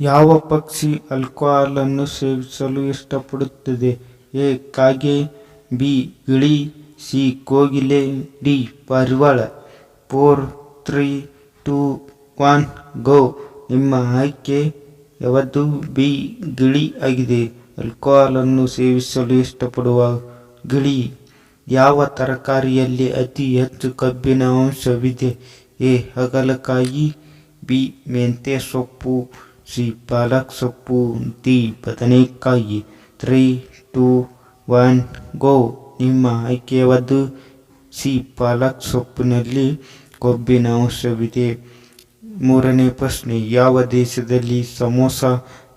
ಯಾವ ಪಕ್ಷಿ ಆಲ್ಕೊಹಾಲನ್ನು ಸೇವಿಸಲು ಇಷ್ಟಪಡುತ್ತದೆ? ಎ. ಕಾಗೆ, ಬಿ. ಗಿಳಿ, ಸಿ. ಕೋಗಿಲೆ, ಡಿ. ಪಾರಿವಾಳ. Four three two one, go. ನಿಮ್ಮ ಆಯ್ಕೆ ಯಾವುದು? ಬಿ. ಗಿಳಿ ಆಗಿದೆ. ಆಲ್ಕೋಹಾಲನ್ನು ಸೇವಿಸಲು ಇಷ್ಟಪಡುವ ಗಿಳಿ ಯಾವ ತರಕಾರಿಯಲ್ಲಿ ಅತಿ ಹೆಚ್ಚು ಕಬ್ಬಿನ ಅಂಶವಿದೆ? ಎ. ಹಾಗಲಕಾಯಿ, ಬಿ. ಮೆಂತ್ಯ ಸೊಪ್ಪು ಸೊಪ್ಪು ಬದನೆಕಾಯಿ, ತ್ರೀ, ಟೂ, ಒನ್, ಗೋ. ನಿಮ್ಮ ಆಯ್ಕೆ ಯಾವುದು ಸಿ ಪಾಲಕ್ ಸೊಪ್ಪಿನಲ್ಲಿ ಕೊಬ್ಬಿನ ಅಂಶವಿದೆ ಮೂರನೇ ಪ್ರಶ್ನೆ, ಯಾವ ದೇಶದಲ್ಲಿ ಸಮೋಸ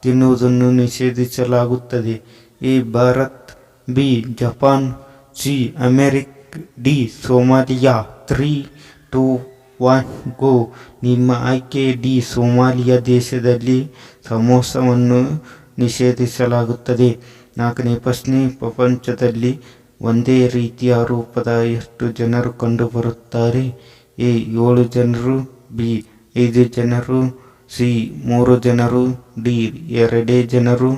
ತಿನ್ನುವುದನ್ನು ನಿಷೇಧಿಸಲಾಗುತ್ತದೆ? A, Bharat, B, Japan, C, America, D, Somalia, three, two one go ನಿಮ್ಮ ಆಯ್ಕೆ ಡಿ ಸೋಮಾಲಿಯಾ ದೇಶದಲ್ಲಿ ಸಮೋಸವನ್ನು ನಿಷೇಧಿಸಲಾಗುತ್ತದೆ. ನಾಲ್ಕನೇ ಪ್ರಶ್ನೆ, ಪ್ರಪಂಚದಲ್ಲಿ ಒಂದೇ ರೀತಿಯ ರೂಪದ ಎಷ್ಟು ಜನರು ಕಂಡುಬರುತ್ತಾರೆ? ಎ, ಏಳು ಜನರು, ಬಿ, ಐದು ಜನರು, ಸಿ, ಮೂರು ಜನರು, ಡಿ, ಎರಡೇ ಜನರು.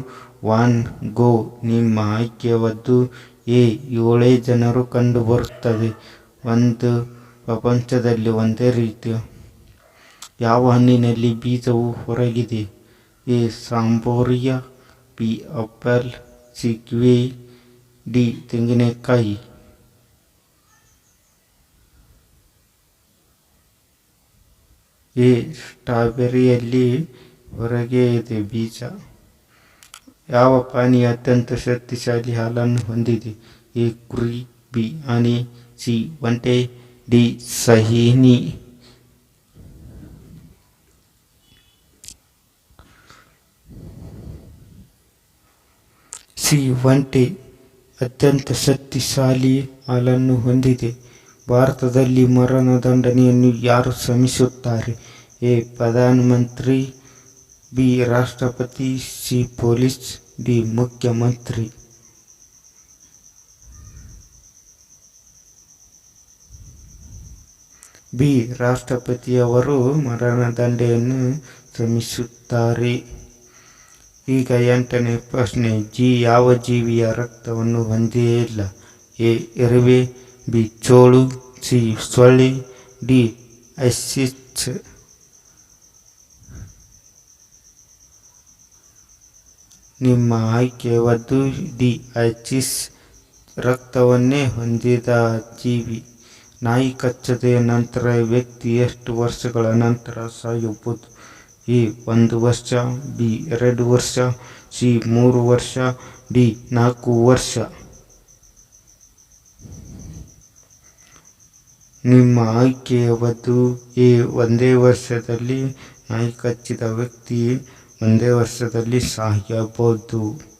ಒನ್ ಗೋ, ನಿಮ್ಮ ಆಯ್ಕೆಯವದ್ದು ಎ, ಏಳೇ ಜನರು ಕಂಡುಬರುತ್ತದೆ. ಒಂದು ಪ್ರಪಂಚದಲ್ಲಿ ಒಂದೇ ರೀತಿಯ ಯಾವ ಹಣ್ಣಿನಲ್ಲಿ ಬೀಜವು ಹೊರಗಿದೆ? ಎ. ಸಾಂಬೋರಿಯಾ, ಬಿ. Apple, C. ಡಿ. ತೆಂಗಿನಕಾಯಿ. ಎ. ಸ್ಟ್ರಾಬೆರಿಯಲ್ಲಿ ಹೊರಗೆ ಇದೆ ಬೀಜ. ಯಾವ ಪಾನೀಯ ಅತ್ಯಂತ ಶಕ್ತಿಶಾಲಿ ಹಾಲನ್ನು ಹೊಂದಿದೆ? ಎ. ಕುರಿ, ಬಿ. ಆನೆ, ಸಿ. ಒಂಟೆ ಡಿ ಸಹಿನಿ ಸಿ ಒಂಟೆ ಅತ್ಯಂತ ಶಕ್ತಿಶಾಲಿ ಹಾಲನ್ನು ಹೊಂದಿದೆ. ಭಾರತದಲ್ಲಿ ಮರಣದಂಡನೆಯನ್ನು ಯಾರು ಶ್ರಮಿಸುತ್ತಾರೆ ಎ. ಪ್ರಧಾನಮಂತ್ರಿ, ಬಿ. ರಾಷ್ಟ್ರಪತಿ, ಸಿ. Police, D. ಮುಖ್ಯಮಂತ್ರಿ. ಬಿ. ರಾಷ್ಟ್ರಪತಿಯವರು ಮರಣದಂಡೆಯನ್ನು ಶ್ರಮಿಸುತ್ತಾರೆ. ಈಗ ಎಂಟನೇ ಪ್ರಶ್ನೆ, ಜಿ. ಯಾವ ಜೀವಿಯ ರಕ್ತವನ್ನು ಹೊಂದಿಯೇ ಇಲ್ಲ? ಎ. ಇರುವೆ ಬಿ. ಚೋಳು, ಸಿ. ಸೊಳ್ಳೆ, ಡಿ. ಐಸಿಸ್ ನಿಮ್ಮ ಆಯ್ಕೆ ಒದ್ದು, ಡಿ. ಐಚಿಸ್ ರಕ್ತವನ್ನೇ ಹೊಂದಿದ ಜೀವಿ. ನಾಯಿ ಕಚ್ಚದ ನಂತರ ವ್ಯಕ್ತಿ ಎಷ್ಟು ವರ್ಷಗಳ ನಂತರ ಸಾಯಬಹುದು ಎ, ಒಂದು ವರ್ಷ, ಬಿ, ಎರಡು ವರ್ಷ, ಸಿ, ಮೂರು ವರ್ಷ, ಡಿ, ನಾಲ್ಕು ವರ್ಷ. ನಿಮ್ಮ ಆಯ್ಕೆಯ ಬದು ಎ, ಒಂದೇ ವರ್ಷದಲ್ಲಿ ನಾಯಿ ಕಚ್ಚಿದ ವ್ಯಕ್ತಿ ಒಂದೇ ವರ್ಷದಲ್ಲಿ ಸಾಯಬಹುದು.